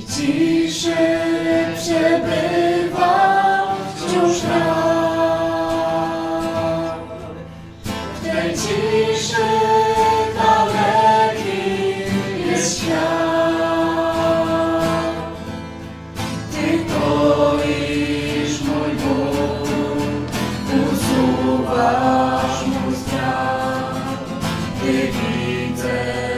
i ciszy przebywa wciąż nam. W tej ciszy daleki jest świat. Ty boisz mój ból, usuwasz mój strach. Ty widzę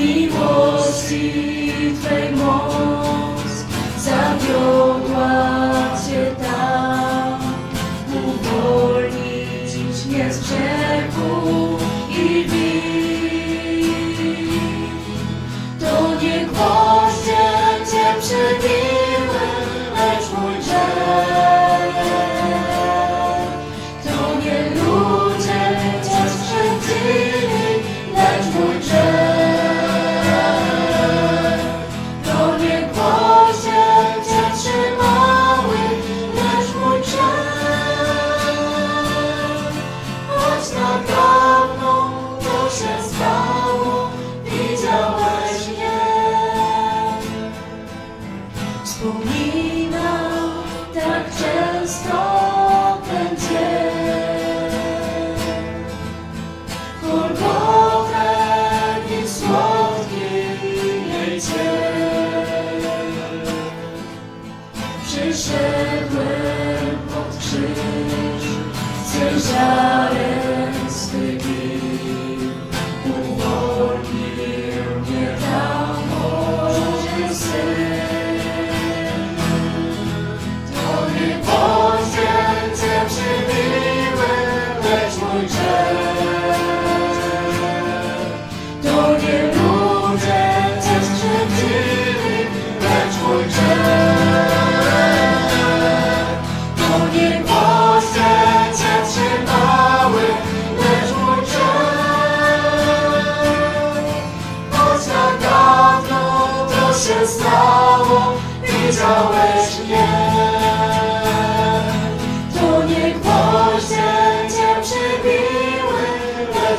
miłości Twej moc zawiodł. лежиш, це.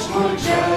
much more chance.